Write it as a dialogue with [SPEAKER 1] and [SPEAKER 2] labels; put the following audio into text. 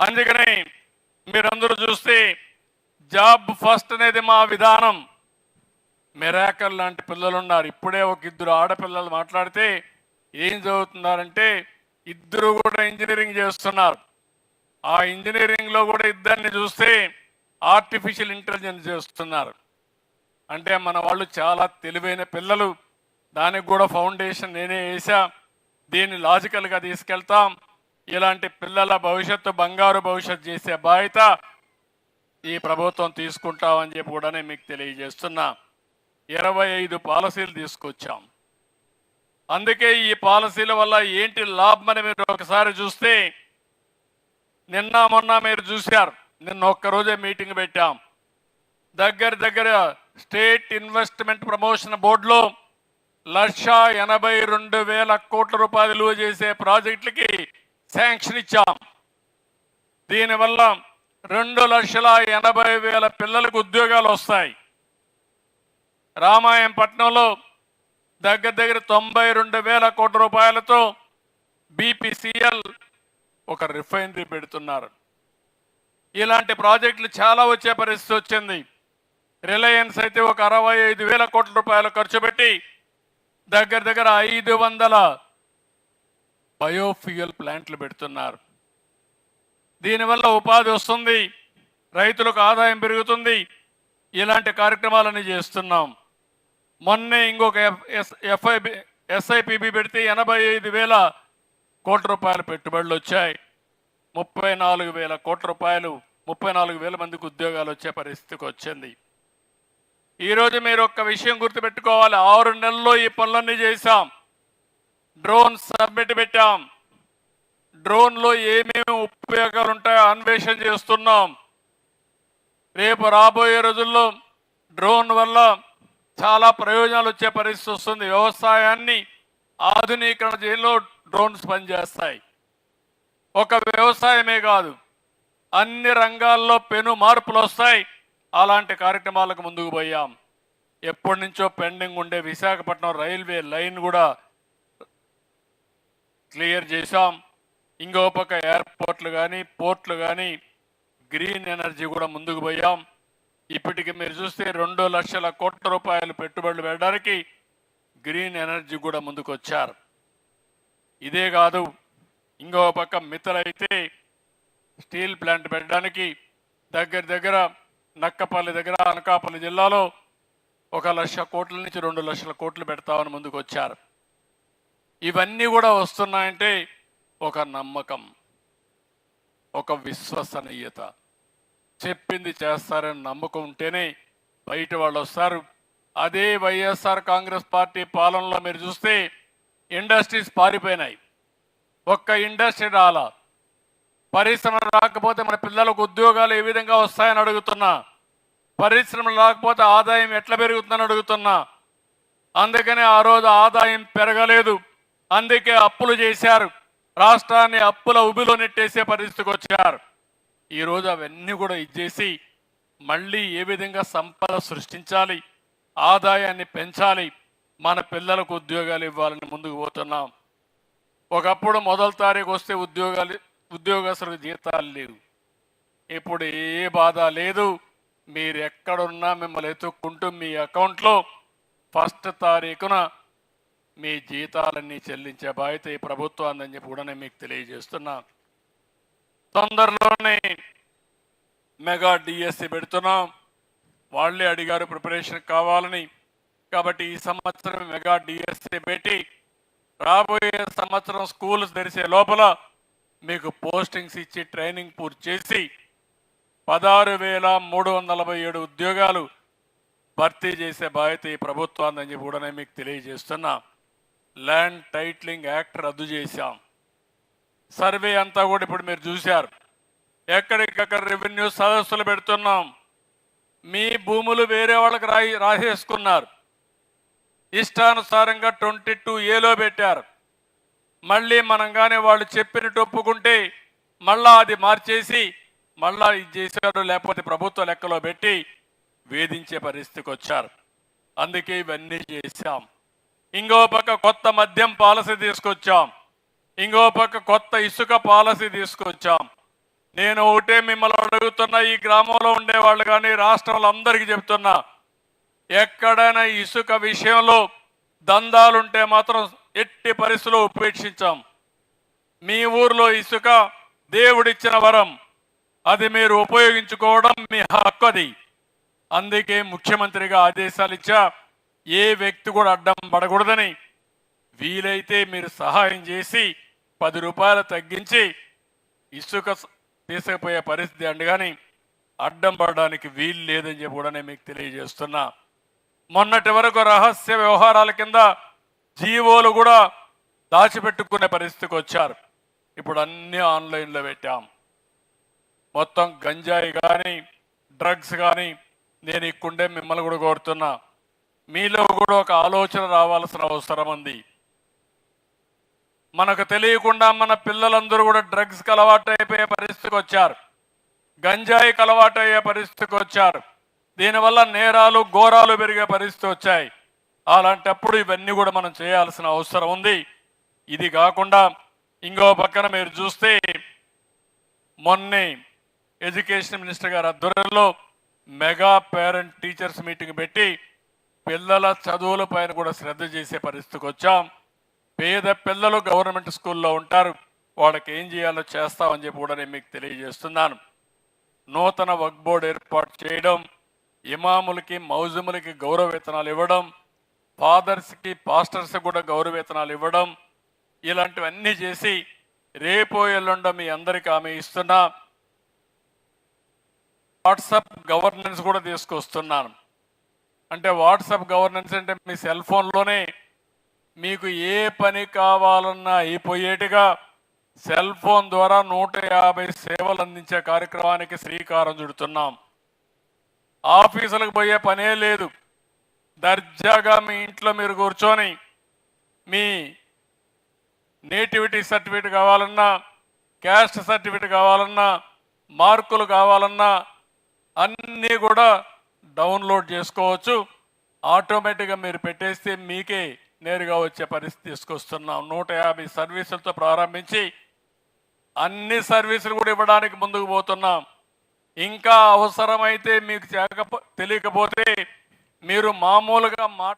[SPEAKER 1] అందుకని మీరందరూ చూస్తే జాబ్ ఫస్ట్ అనేది మా విధానం. మెరాకల్ లాంటి పిల్లలు ఉన్నారు ఇప్పుడే ఒక ఇద్దరు ఆడపిల్లలు మాట్లాడితే ఏం చదువుతున్నారంటే ఇద్దరు కూడా ఇంజనీరింగ్ చేస్తున్నారు. ఆ ఇంజనీరింగ్లో కూడా ఇద్దరిని చూస్తే ఆర్టిఫిషియల్ ఇంటెలిజెన్స్ చేస్తున్నారు. అంటే మన వాళ్ళు చాలా తెలివైన పిల్లలు. దానికి కూడా ఫౌండేషన్ నేనే వేసా దీన్ని లాజికల్గా తీసుకెళ్తాం. ఇలాంటి పిల్లల భవిష్యత్తు బంగారు భవిష్యత్తు చేసే బాధ్యత ఈ ప్రభుత్వం తీసుకుంటామని చెప్పి కూడా నేను మీకు తెలియజేస్తున్నా. ఇరవై ఐదు పాలసీలు తీసుకొచ్చాం. అందుకే ఈ పాలసీల వల్ల ఏంటి లాభం అని మీరు ఒకసారి చూస్తే నిన్న మొన్న మీరు చూశారు నిన్న ఒక్కరోజే మీటింగ్ పెట్టాం. దగ్గర దగ్గర స్టేట్ ఇన్వెస్ట్మెంట్ ప్రమోషన్ బోర్డులో లక్ష ఎనభై రెండు వేల కోట్ల రూపాయలు చేసే ప్రాజెక్టులకి శాంక్షన్ ఇచ్చాం. దీనివల్ల రెండు లక్షల ఎనభై వేల పిల్లలకు ఉద్యోగాలు వస్తాయి. రామాయంపట్నంలో దగ్గర దగ్గర తొంభై రెండు వేల కోట్ల రూపాయలతో బీపీసీఎల్ ఒక రిఫైనరీ పెడుతున్నారు. ఇలాంటి ప్రాజెక్టులు చాలా వచ్చే పరిస్థితి వచ్చింది. రిలయన్స్ అయితే ఒక అరవై ఐదు వేల కోట్ల రూపాయలు ఖర్చు పెట్టి దగ్గర దగ్గర ఐదు వందల బయోఫ్యూయల్ ప్లాంట్లు పెడుతున్నారు. దీనివల్ల ఉపాధి వస్తుంది రైతులకు ఆదాయం పెరుగుతుంది. ఇలాంటి కార్యక్రమాలన్నీ చేస్తున్నాం. మొన్నే ఇంకొక ఎఫ్ఐబి ఎస్ఐపిబి పెడితే ఎనభై ఐదు వేల కోట్ల రూపాయల పెట్టుబడులు వచ్చాయి. ముప్పై నాలుగు వేల కోట్ల రూపాయలు ముప్పై నాలుగు వేల మందికి ఉద్యోగాలు వచ్చే పరిస్థితికి వచ్చింది. ఈరోజు మీరు ఒక్క విషయం గుర్తుపెట్టుకోవాలి. ఆరు నెలల్లో ఈ పనులన్నీ చేశాం. డ్రోన్ సబ్మిట్ పెట్టాం. డ్రోన్లో ఏమేమి ఉపయోగాలు ఉంటాయో అన్వేషణ చేస్తున్నాం. రేపు రాబోయే రోజుల్లో డ్రోన్ వల్ల చాలా ప్రయోజనాలు వచ్చే పరిస్థితి వస్తుంది. వ్యవసాయాన్ని ఆధునీకరణ చేయడంలో డ్రోన్స్ పనిచేస్తాయి. ఒక వ్యవసాయమే కాదు అన్ని రంగాల్లో పెను మార్పులు వస్తాయి. అలాంటి కార్యక్రమాలకు ముందుకు పోయాం. ఎప్పటి నుంచో పెండింగ్ ఉండే విశాఖపట్నం రైల్వే లైన్ కూడా క్లియర్ చేశాం. ఇంకో పక్క ఎయిర్పోర్ట్లు కానీ పోర్ట్లు కానీ గ్రీన్ ఎనర్జీ కూడా ముందుకు పోయాం. ఇప్పటికి మీరు చూస్తే రెండు లక్షల కోట్ల రూపాయలు పెట్టుబడులు పెట్టడానికి గ్రీన్ ఎనర్జీ కూడా ముందుకు వచ్చారు ఇదే కాదు ఇంకో పక్క మిత్తలైతే స్టీల్ ప్లాంట్ పెట్టడానికి దగ్గర దగ్గర నక్కపల్లి దగ్గర అనకాపల్లి జిల్లాలో ఒక లక్ష కోట్ల నుంచి రెండు లక్షల కోట్లు పెడతామని ముందుకు వచ్చారు ఇవన్నీ కూడా వస్తున్నాయంటే ఒక నమ్మకం ఒక విశ్వసనీయత. చెప్పింది చేస్తారని నమ్మకం ఉంటేనే బయట వాళ్ళు వస్తారు. అదే వైఎస్ఆర్ కాంగ్రెస్ పార్టీ పాలనలో మీరు చూస్తే ఇండస్ట్రీస్ పారిపోయినాయి. ఒక్క ఇండస్ట్రీ రాలా. పరిశ్రమలు రాకపోతే మన పిల్లలకు ఉద్యోగాలు ఏ విధంగా వస్తాయని అడుగుతున్నా. పరిశ్రమలు రాకపోతే ఆదాయం ఎట్లా పెరుగుతుందని అడుగుతున్నా. అందుకనే ఆ రోజు ఆదాయం పెరగలేదు. అందుకే అప్పులు చేశారు. రాష్ట్రాన్ని అప్పుల ఉబిలో నెట్టేసే పరిస్థితికి వచ్చారు. ఈరోజు అవన్నీ కూడా ఇచ్చేసి మళ్ళీ ఏ విధంగా సంపద సృష్టించాలి ఆదాయాన్ని పెంచాలి మన పిల్లలకు ఉద్యోగాలు ఇవ్వాలని ముందుకు పోతున్నాం. ఒకప్పుడు మొదటి తారీఖు వస్తే ఉద్యోగాలు ఉద్యోగస్తులకు జీతాలు లేవు. ఇప్పుడు ఏ బాధ లేదు. మీరు ఎక్కడున్నా మిమ్మల్ని ఎత్తుక్కుంటూ మీ అకౌంట్లో ఫస్ట్ తారీఖున మీ జీతాలన్నీ చెల్లించే బాధ్యత ఈ ప్రభుత్వం చెప్పి కూడా నేను మీకు తెలియజేస్తున్నా. తొందరలోనే మెగా డిఎస్సి పెడుతున్నాం. వాళ్ళే అడిగారు ప్రిపరేషన్ కావాలని. కాబట్టి ఈ సంవత్సరం మెగా డిఎస్సి పెట్టి రాబోయే సంవత్సరం స్కూల్ తెరిసే లోపల మీకు పోస్టింగ్స్ ఇచ్చి ట్రైనింగ్ పూర్తి చేసి పదహారు వేల మూడు వందల నలభై ఏడు ఉద్యోగాలు భర్తీ చేసే బాధ్యత ఈ ప్రభుత్వాన్ని చెప్పి కూడా నేను మీకు తెలియజేస్తున్నా. ల్యాండ్ టైట్లింగ్ యాక్ట్ రద్దు చేశాం. సర్వే అంతా కూడా ఇప్పుడు మీరు చూశారు. ఎక్కడికక్కడ రెవెన్యూ సదస్సులు పెడుతున్నాం. మీ భూములు వేరే వాళ్ళకి రాయి రాసేసుకున్నారు. ఇష్టానుసారంగా ట్వంటీ టూ ఏలో పెట్టారు. మళ్ళీ మనం కానీ వాళ్ళు చెప్పినట్టు ఒప్పుకుంటే మళ్ళా అది మార్చేసి మళ్ళా ఇది చేశారు లేకపోతే ప్రభుత్వ లెక్కలో పెట్టి వేధించే పరిస్థితికి వచ్చారు. అందుకే ఇవన్నీ చేశాం. ఇంకో పక్క కొత్త మద్యం పాలసీ తీసుకొచ్చాం. ఇంకో పక్క కొత్త ఇసుక పాలసీ తీసుకొచ్చాం. నేను ఒకటే మిమ్మల్ని అడుగుతున్నా ఈ గ్రామంలో ఉండేవాళ్ళు కానీ రాష్ట్రంలో అందరికీ చెప్తున్నా. ఎక్కడైనా ఇసుక విషయంలో దందాలుంటే మాత్రం ఎట్టి పరిస్థితుల్లో ఉపేక్షించాం. మీ ఊర్లో ఇసుక దేవుడిచ్చిన వరం. అది మీరు ఉపయోగించుకోవడం మీ హక్కు అది. అందుకే ముఖ్యమంత్రిగా ఆదేశాలు ఇచ్చా ఏ వ్యక్తి కూడా అడ్డం పడకూడదని వీలైతే మీరు సహాయం చేసి పది రూపాయలు తగ్గించి ఇసుక తీసుకపోయే తీసుకుపోయే పరిస్థితి అండి కానీ అడ్డం పడడానికి వీలు లేదని చెప్పి కూడా నేను మీకు తెలియజేస్తున్నా. మొన్నటి వరకు రహస్య వ్యవహారాల కింద జీవోలు కూడా దాచిపెట్టుకునే పరిస్థితికి వచ్చారు. ఇప్పుడు అన్నీ ఆన్లైన్లో పెట్టాం. మొత్తం గంజాయి కానీ డ్రగ్స్ కానీ నేను ఇక్కుండే మిమ్మల్ని కూడా కోరుతున్నా. మీలో కూడా ఒక ఆలోచన రావాల్సిన అవసరం ఉంది. మనకు తెలియకుండా మన పిల్లలందరూ కూడా డ్రగ్స్కి అలవాటు అయిపోయే పరిస్థితికి వచ్చారు. గంజాయికి అలవాటు అయ్యే పరిస్థితికి వచ్చారు. దీనివల్ల నేరాలు ఘోరాలు పెరిగే పరిస్థితి వచ్చాయి. అలాంటప్పుడు ఇవన్నీ కూడా మనం చేయాల్సిన అవసరం ఉంది. ఇది కాకుండా ఇంకో పక్కన మీరు చూస్తే మొన్నే ఎడ్యుకేషన్ మినిస్టర్ గారి ఆధ్వర్యంలో మెగా పేరెంట్ టీచర్స్ మీటింగ్ పెట్టి పిల్లల చదువుల పైన కూడా శ్రద్ధ చేసే పరిస్థితికి వచ్చాం. పేద పిల్లలు గవర్నమెంట్ స్కూల్లో ఉంటారు. వాళ్ళకి ఏం చేయాలో చేస్తామని చెప్పి కూడా నేను మీకు తెలియజేస్తున్నాను. నూతన వక్ బోర్డు ఏర్పాటు చేయడం ఇమాములకి మౌజుములకి గౌరవ వేతనాలు ఇవ్వడం ఫాదర్స్కి పాస్టర్స్కి కూడా గౌరవ వేతనాలు ఇవ్వడం ఇలాంటివన్నీ చేసి రేపో ఎల్లుండో మీ అందరికీ ఆమె ఇస్తున్నా. వాట్సాప్ గవర్నెన్స్ కూడా తీసుకొస్తున్నాను. అంటే వాట్సాప్ గవర్నెన్స్ అంటే మీ సెల్ ఫోన్లోనే మీకు ఏ పని కావాలన్నా అయిపోయేట్టుగా సెల్ ఫోన్ ద్వారా నూట యాభై సేవలు అందించే కార్యక్రమానికి శ్రీకారం చుడుతున్నాం. ఆఫీసులకు పోయే పనే లేదు. దర్జాగా మీ ఇంట్లో మీరు కూర్చొని మీ నేటివిటీ సర్టిఫికేట్ కావాలన్నా క్యాస్ట్ సర్టిఫికేట్ కావాలన్నా మార్కులు కావాలన్నా అన్నీ కూడా డౌన్లోడ్ చేసుకోవచ్చు. ఆటోమేటిక్గా మీరు పెట్టేస్తే మీకే నేరుగా వచ్చే పరిస్థితి తీసుకొస్తున్నాం. నూట యాభై సర్వీసులతో ప్రారంభించి అన్ని సర్వీసులు కూడా ఇవ్వడానికి ముందుకు పోతున్నాం. ఇంకా అవసరమైతే మీకు చేయకపో తెలియకపోతే మీరు మామూలుగా మాట